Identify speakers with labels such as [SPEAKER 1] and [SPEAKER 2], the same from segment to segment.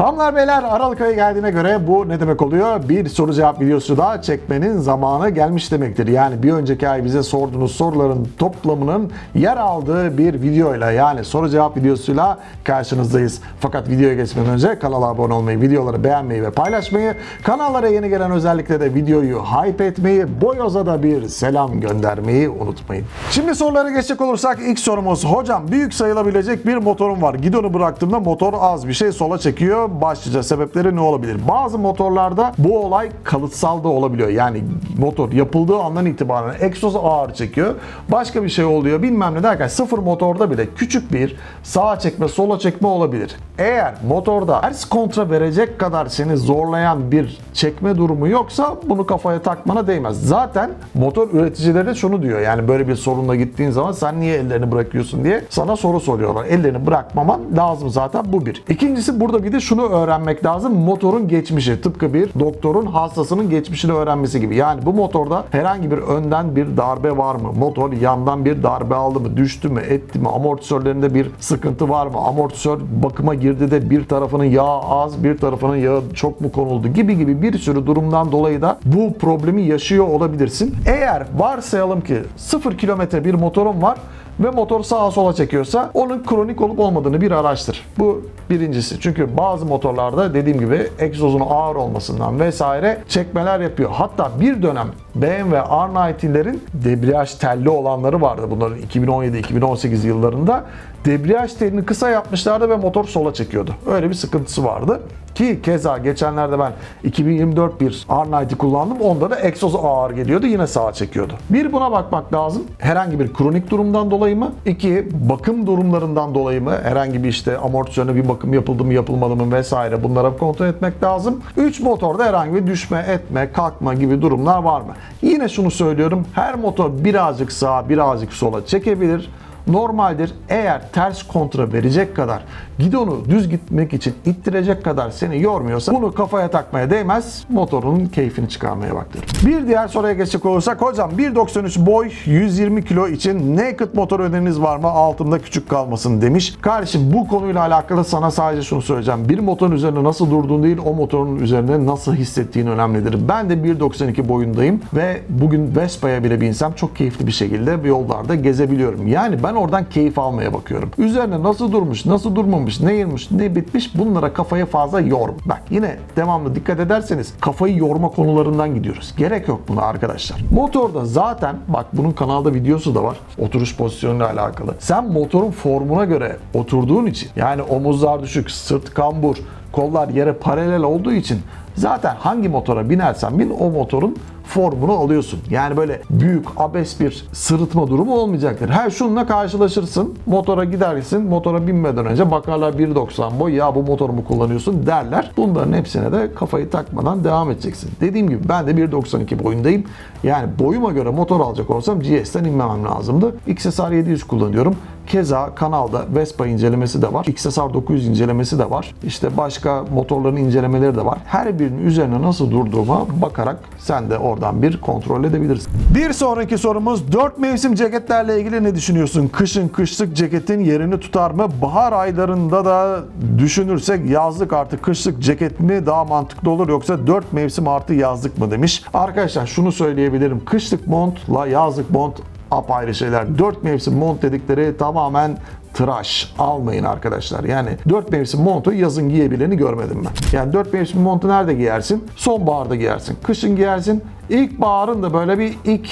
[SPEAKER 1] Hanımlar beyler Aralık ayı geldiğine göre bu ne demek oluyor? Bir soru cevap videosu daha çekmenin zamanı gelmiş demektir. Yani bir önceki ay bize sorduğunuz soruların toplamının yer aldığı bir videoyla yani soru cevap videosuyla karşınızdayız. Fakat videoya geçmeden önce kanala abone olmayı, videoları beğenmeyi ve paylaşmayı, kanallara yeni gelen özellikle de videoyu hype etmeyi, Boyoz'a da bir selam göndermeyi unutmayın. Şimdi sorulara geçecek olursak ilk sorumuz hocam büyük sayılabilecek bir motorum var. Gidonu bıraktığımda motor az bir şey sola çekiyor. Başlıca sebepleri ne olabilir? Bazı motorlarda bu olay kalıtsal da olabiliyor. Yani motor yapıldığı andan itibaren egzoz ağır çekiyor. Başka bir şey oluyor bilmem ne derken sıfır motorda bile küçük bir sağa çekme sola çekme olabilir. Eğer motorda ters kontra verecek kadar seni zorlayan bir çekme durumu yoksa bunu kafaya takmana değmez. Zaten motor üreticileri de şunu diyor. Yani böyle bir sorunla gittiğin zaman sen niye ellerini bırakıyorsun diye sana soru soruyorlar. Ellerini bırakmaman lazım zaten bu bir. İkincisi burada bir de şunu öğrenmek lazım. Motorun geçmişi. Tıpkı bir doktorun hastasının geçmişini öğrenmesi gibi. Yani bu motorda herhangi bir önden bir darbe var mı? Motor yandan bir darbe aldı mı? Düştü mü? Etti mi? Amortisörlerinde bir sıkıntı var mı? Amortisör bakıma girdi de bir tarafının yağı az, bir tarafının yağı çok mu konuldu gibi gibi bir sürü durumdan dolayı da bu problemi yaşıyor olabilirsin. Eğer varsayalım ki 0 kilometre bir motorun var ve motor sağa sola çekiyorsa onun kronik olup olmadığını bir araştır. Bu birincisi. Çünkü bazı motorlarda dediğim gibi egzozun ağır olmasından vesaire çekmeler yapıyor. Hatta bir dönem BMW R90'lerin debriyaj telli olanları vardı bunların 2017-2018 yıllarında. Debriyaj telini kısa yapmışlardı ve motor sola çekiyordu. Öyle bir sıkıntısı vardı. Ki keza geçenlerde ben 2024 bir R90 kullandım. Onda da egzoz ağır geliyordu. Yine sağa çekiyordu. Bir buna bakmak lazım. Herhangi bir kronik durumdan dolayı mı? İki bakım durumlarından dolayı mı? Herhangi bir işte amortisörüne bir bakım yapıldı mı yapılmadı mı vesaire bunlara kontrol etmek lazım. Üç motorda herhangi bir düşme, etme, kalkma gibi durumlar var mı? Yine şunu söylüyorum. Her motor birazcık sağa birazcık sola çekebilir normaldir. Eğer ters kontra verecek kadar gidonu düz gitmek için ittirecek kadar seni yormuyorsa bunu kafaya takmaya değmez. Motorun keyfini çıkarmaya baktır. Bir diğer soruya geçecek olursak hocam 1.93 boy 120 kilo için naked motor öneriniz var mı? Altımda küçük kalmasın demiş. Kardeşim bu konuyla alakalı sana sadece şunu söyleyeceğim. Bir motorun üzerine nasıl durduğun değil o motorun üzerine nasıl hissettiğin önemlidir. Ben de 1.92 boyundayım ve bugün Vespa'ya bile binsem çok keyifli bir şekilde yollarda gezebiliyorum. Yani ben oradan keyif almaya bakıyorum. Üzerine nasıl durmuş, nasıl durmamış, ne yemiş, ne bitmiş bunlara kafayı fazla yorm. Bak yine devamlı dikkat ederseniz kafayı yorma konularından gidiyoruz. Gerek yok buna arkadaşlar. Motorda zaten bak bunun kanalda videosu da var. Oturuş pozisyonuyla alakalı. Sen motorun formuna göre oturduğun için yani omuzlar düşük, sırt kambur, kollar yere paralel olduğu için zaten hangi motora binersen bin o motorun formunu alıyorsun. Yani böyle büyük abes bir sırıtma durumu olmayacaktır. Her şununla karşılaşırsın. Motora gidersin. Motora binmeden önce bakarlar 1.90 boy ya bu motoru mu kullanıyorsun derler. Bunların hepsine de kafayı takmadan devam edeceksin. Dediğim gibi ben de 1.92 boyundayım. Yani boyuma göre motor alacak olsam GS'ten inmemem lazımdı. XSR 700 kullanıyorum. Keza kanalda Vespa incelemesi de var. XSR 900 incelemesi de var. İşte başka motorların incelemeleri de var. Her birinin üzerine nasıl durduğuma bakarak sen de oradan bir kontrol edebilirsin. Bir sonraki sorumuz 4 mevsim ceketlerle ilgili ne düşünüyorsun? Kışın kışlık ceketin yerini tutar mı? Bahar aylarında da düşünürsek yazlık artı kışlık ceket mi daha mantıklı olur yoksa 4 mevsim artı yazlık mı demiş. Arkadaşlar şunu söyleyebilirim. Kışlık montla yazlık mont apayrı şeyler. 4 mevsim mont dedikleri tamamen tıraş almayın arkadaşlar. Yani 4 mevsim montu yazın giyebileni görmedim ben. Yani 4 mevsim montu nerede giyersin? Sonbaharda giyersin. Kışın giyersin. İlkbaharın da böyle bir ilk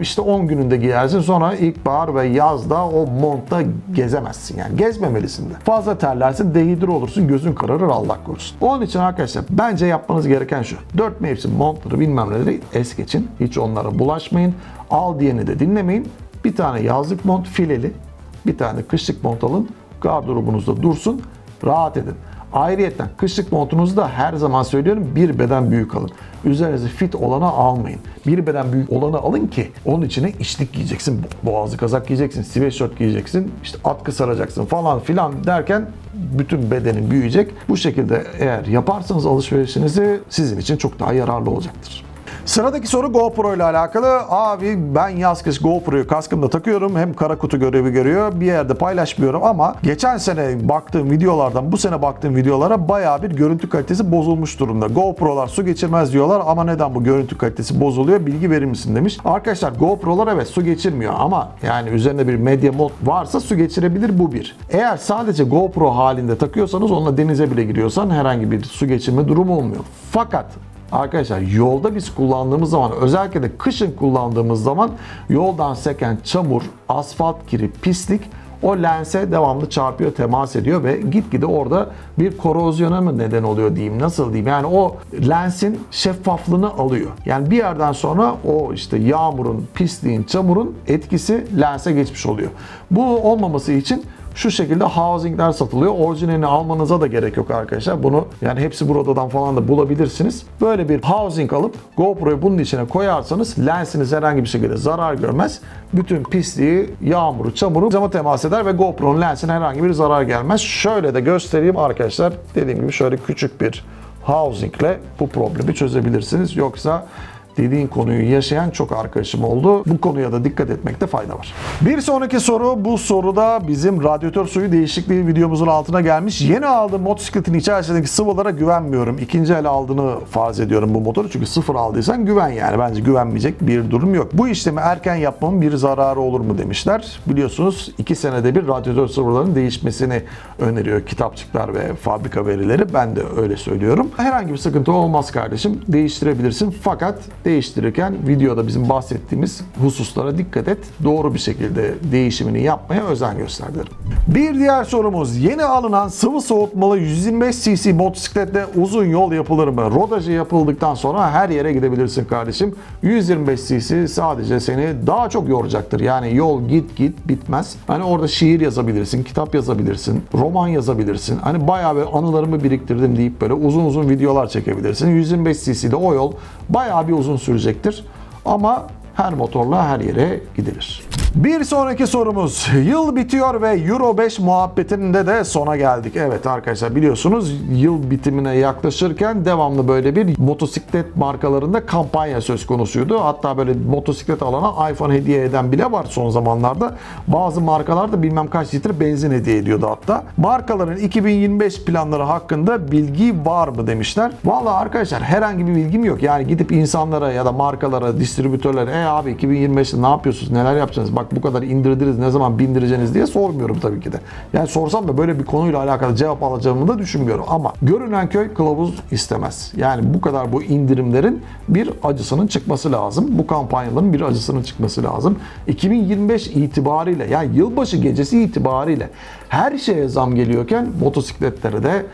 [SPEAKER 1] işte 10 gününde giyersin sonra ilkbahar ve yazda o montta gezemezsin yani gezmemelisin de. Fazla terlersin dehidre olursun gözün kararır Allah korusun. Onun için arkadaşlar bence yapmanız gereken şu. 4 mevsim montları bilmem neleri es geçin. Hiç onlara bulaşmayın. Al diyeni de dinlemeyin. Bir tane yazlık mont fileli bir tane kışlık mont alın. Gardırobunuzda dursun. Rahat edin. Ayrıyeten kışlık montunuzu da her zaman söylüyorum bir beden büyük alın. Üzerinize fit olanı almayın. Bir beden büyük olanı alın ki onun içine içlik giyeceksin. Boğazlı kazak giyeceksin, sweatshirt giyeceksin, işte atkı saracaksın falan filan derken bütün bedenin büyüyecek. Bu şekilde eğer yaparsanız alışverişinizi sizin için çok daha yararlı olacaktır. Sıradaki soru GoPro ile alakalı. Abi ben yaz kış GoPro'yu kaskımda takıyorum. Hem kara kutu görevi görüyor. Bir yerde paylaşmıyorum ama geçen sene baktığım videolardan bu sene baktığım videolara bayağı bir görüntü kalitesi bozulmuş durumda. GoPro'lar su geçirmez diyorlar ama neden bu görüntü kalitesi bozuluyor? Bilgi verir misin demiş. Arkadaşlar GoPro'lar evet su geçirmiyor ama yani üzerinde bir medya mod varsa su geçirebilir bu bir. Eğer sadece GoPro halinde takıyorsanız onunla denize bile giriyorsan herhangi bir su geçirme durumu olmuyor. Fakat Arkadaşlar yolda biz kullandığımız zaman özellikle de kışın kullandığımız zaman yoldan seken çamur, asfalt kiri, pislik o lense devamlı çarpıyor, temas ediyor ve gitgide orada bir korozyona mı neden oluyor diyeyim, nasıl diyeyim. Yani o lensin şeffaflığını alıyor. Yani bir yerden sonra o işte yağmurun, pisliğin, çamurun etkisi lense geçmiş oluyor. Bu olmaması için şu şekilde housingler satılıyor. Orijinalini almanıza da gerek yok arkadaşlar. Bunu yani hepsi buradan falan da bulabilirsiniz. Böyle bir housing alıp GoPro'yu bunun içine koyarsanız lensiniz herhangi bir şekilde zarar görmez. Bütün pisliği, yağmuru, çamuru cama temas eder ve GoPro'nun lensine herhangi bir zarar gelmez. Şöyle de göstereyim arkadaşlar. Dediğim gibi şöyle küçük bir housingle bu problemi çözebilirsiniz. Yoksa dediğin konuyu yaşayan çok arkadaşım oldu. Bu konuya da dikkat etmekte fayda var. Bir sonraki soru bu soruda bizim radyatör suyu değişikliği videomuzun altına gelmiş. Yeni aldığım motosikletin içerisindeki sıvılara güvenmiyorum. İkinci el aldığını farz ediyorum bu motoru. Çünkü sıfır aldıysan güven yani. Bence güvenmeyecek bir durum yok. Bu işlemi erken yapmamın bir zararı olur mu demişler. Biliyorsunuz iki senede bir radyatör sıvılarının değişmesini öneriyor kitapçıklar ve fabrika verileri. Ben de öyle söylüyorum. Herhangi bir sıkıntı olmaz kardeşim. Değiştirebilirsin. Fakat değiştirirken videoda bizim bahsettiğimiz hususlara dikkat et. Doğru bir şekilde değişimini yapmaya özen göster derim. Bir diğer sorumuz yeni alınan sıvı soğutmalı 125 cc motosikletle uzun yol yapılır mı? Rodajı yapıldıktan sonra her yere gidebilirsin kardeşim. 125 cc sadece seni daha çok yoracaktır. Yani yol git git bitmez. Hani orada şiir yazabilirsin, kitap yazabilirsin, roman yazabilirsin. Hani bayağı bir anılarımı biriktirdim deyip böyle uzun uzun videolar çekebilirsin. 125 cc'de o yol bayağı bir uzun sürecektir. Ama her motorla her yere gidilir. Bir sonraki sorumuz. Yıl bitiyor ve Euro 5 muhabbetinde de sona geldik. Evet arkadaşlar biliyorsunuz yıl bitimine yaklaşırken devamlı böyle bir motosiklet markalarında kampanya söz konusuydu. Hatta böyle motosiklet alana iPhone hediye eden bile var son zamanlarda. Bazı markalar da bilmem kaç litre benzin hediye ediyordu hatta. Markaların 2025 planları hakkında bilgi var mı demişler. Vallahi arkadaşlar herhangi bir bilgim yok. Yani gidip insanlara ya da markalara, distribütörlere e abi 2025'te ne yapıyorsunuz, neler yapacaksınız? Bak bu kadar indirdiniz, ne zaman bindireceğiniz diye sormuyorum tabii ki de. Yani sorsam da böyle bir konuyla alakalı cevap alacağımı da düşünmüyorum. Ama görünen köy kılavuz istemez. Yani bu kadar bu indirimlerin bir acısının çıkması lazım. Bu kampanyaların bir acısının çıkması lazım. 2025 itibariyle yani yılbaşı gecesi itibariyle her şeye zam geliyorken motosikletlere de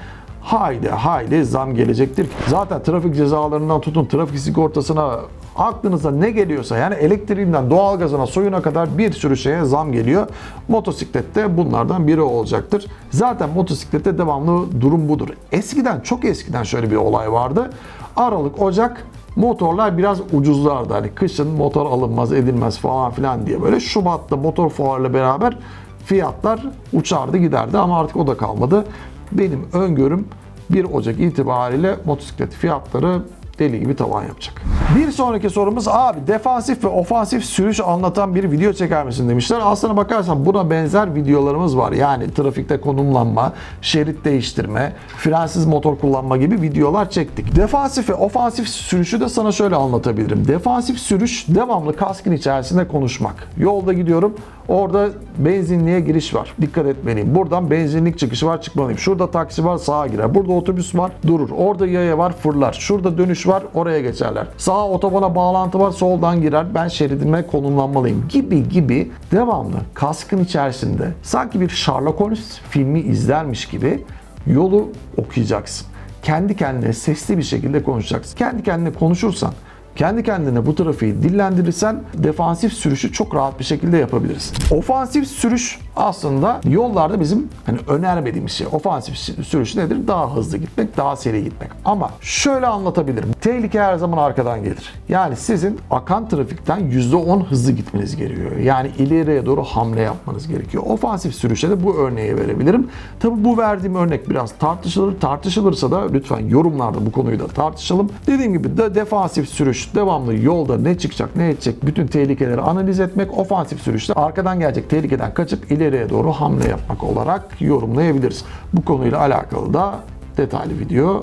[SPEAKER 1] haydi haydi zam gelecektir. Zaten trafik cezalarından tutun trafik sigortasına aklınıza ne geliyorsa yani elektriğinden doğalgazına soyuna kadar bir sürü şeye zam geliyor. Motosiklette bunlardan biri olacaktır. Zaten motosiklette devamlı durum budur. Eskiden çok eskiden şöyle bir olay vardı. Aralık, Ocak motorlar biraz ucuzlardı. Hani kışın motor alınmaz edilmez falan filan diye böyle Şubat'ta motor fuarıyla beraber fiyatlar uçardı giderdi ama artık o da kalmadı. Benim öngörüm 1 Ocak itibariyle motosiklet fiyatları deli gibi tavan yapacak. Bir sonraki sorumuz abi defansif ve ofansif sürüş anlatan bir video çeker misin demişler. Aslına bakarsan buna benzer videolarımız var. Yani trafikte konumlanma, şerit değiştirme, frensiz motor kullanma gibi videolar çektik. Defansif ve ofansif sürüşü de sana şöyle anlatabilirim. Defansif sürüş devamlı kaskın içerisinde konuşmak. Yolda gidiyorum Orada benzinliğe giriş var. Dikkat etmeliyim. Buradan benzinlik çıkışı var çıkmalıyım. Şurada taksi var sağa girer. Burada otobüs var durur. Orada yaya var fırlar. Şurada dönüş var oraya geçerler. Sağa otobana bağlantı var soldan girer. Ben şeridime konumlanmalıyım gibi gibi devamlı kaskın içerisinde sanki bir Sherlock Holmes filmi izlermiş gibi yolu okuyacaksın. Kendi kendine sesli bir şekilde konuşacaksın. Kendi kendine konuşursan kendi kendine bu trafiği dillendirirsen defansif sürüşü çok rahat bir şekilde yapabilirsin. Ofansif sürüş aslında yollarda bizim hani önermediğimiz şey. Ofansif sürüş nedir? Daha hızlı gitmek, daha seri gitmek. Ama şöyle anlatabilirim. Tehlike her zaman arkadan gelir. Yani sizin akan trafikten %10 hızlı gitmeniz gerekiyor. Yani ileriye doğru hamle yapmanız gerekiyor. Ofansif sürüşe de bu örneği verebilirim. Tabi bu verdiğim örnek biraz tartışılır. Tartışılırsa da lütfen yorumlarda bu konuyu da tartışalım. Dediğim gibi de defansif sürüş Devamlı yolda ne çıkacak ne edecek bütün tehlikeleri analiz etmek. Ofansif sürüşte arkadan gelecek tehlikeden kaçıp ileriye doğru hamle yapmak olarak yorumlayabiliriz. Bu konuyla alakalı da detaylı video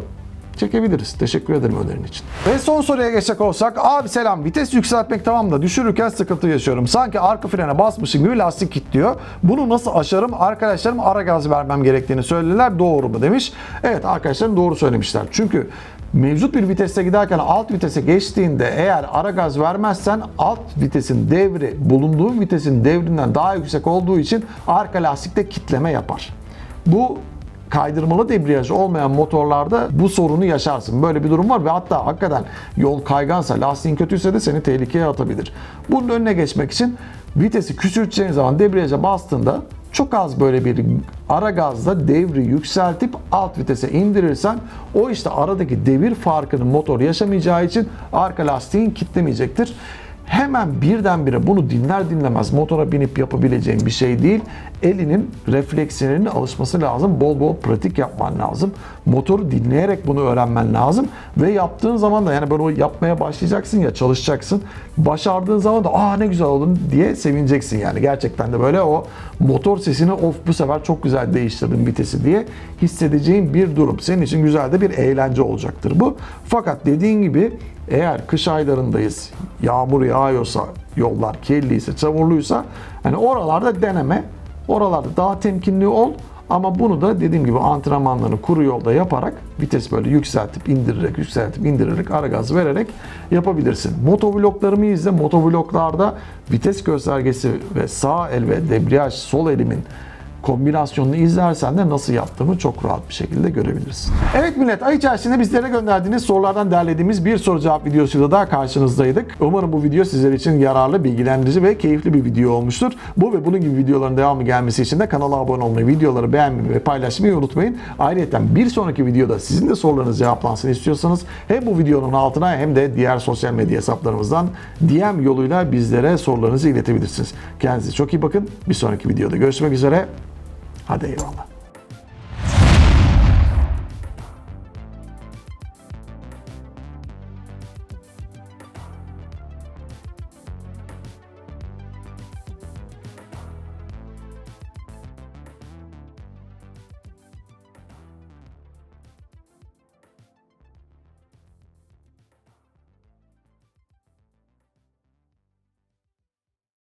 [SPEAKER 1] çekebiliriz. Teşekkür ederim önerin için. Ve son soruya geçecek olsak abi selam vites yükseltmek tamam da düşürürken sıkıntı yaşıyorum. Sanki arka frene basmışım gibi lastik kilitliyor. Bunu nasıl aşarım? Arkadaşlarım ara gaz vermem gerektiğini söylediler. Doğru mu demiş. Evet arkadaşlarım doğru söylemişler. Çünkü mevcut bir viteste giderken alt vitese geçtiğinde eğer ara gaz vermezsen alt vitesin devri bulunduğun vitesin devrinden daha yüksek olduğu için arka lastikte kitleme yapar. Bu kaydırmalı debriyaj olmayan motorlarda bu sorunu yaşarsın. Böyle bir durum var ve hatta hakikaten yol kaygansa, lastiğin kötüyse de seni tehlikeye atabilir. Bunun önüne geçmek için vitesi küçülteceğin zaman debriyaja bastığında çok az böyle bir ara gazda devri yükseltip alt vitese indirirsen o işte aradaki devir farkını motor yaşamayacağı için arka lastiğin kitlemeyecektir hemen birdenbire bunu dinler dinlemez motora binip yapabileceğin bir şey değil. Elinin reflekslerinin alışması lazım. Bol bol pratik yapman lazım. Motoru dinleyerek bunu öğrenmen lazım. Ve yaptığın zaman da yani böyle o yapmaya başlayacaksın ya çalışacaksın. Başardığın zaman da aa ne güzel oldu diye sevineceksin yani. Gerçekten de böyle o motor sesini of bu sefer çok güzel değiştirdim vitesi diye hissedeceğin bir durum. Senin için güzel de bir eğlence olacaktır bu. Fakat dediğin gibi eğer kış aylarındayız, yağmur yağıyorsa, yollar kirliyse, çamurluysa hani oralarda deneme, oralarda daha temkinli ol ama bunu da dediğim gibi antrenmanlarını kuru yolda yaparak vites böyle yükseltip indirerek, yükseltip indirerek, ara gaz vererek yapabilirsin. Motovloglarımı izle. Motovloglarda vites göstergesi ve sağ el ve debriyaj sol elimin kombinasyonunu izlersen de nasıl yaptığımı çok rahat bir şekilde görebilirsin. Evet millet ay içerisinde bizlere gönderdiğiniz sorulardan derlediğimiz bir soru cevap videosuyla daha karşınızdaydık. Umarım bu video sizler için yararlı, bilgilendirici ve keyifli bir video olmuştur. Bu ve bunun gibi videoların devamı gelmesi için de kanala abone olmayı, videoları beğenmeyi ve paylaşmayı unutmayın. Ayrıca bir sonraki videoda sizin de sorularınız cevaplansın istiyorsanız hem bu videonun altına hem de diğer sosyal medya hesaplarımızdan DM yoluyla bizlere sorularınızı iletebilirsiniz. Kendinize çok iyi bakın. Bir sonraki videoda görüşmek üzere. Hadi eyvallah.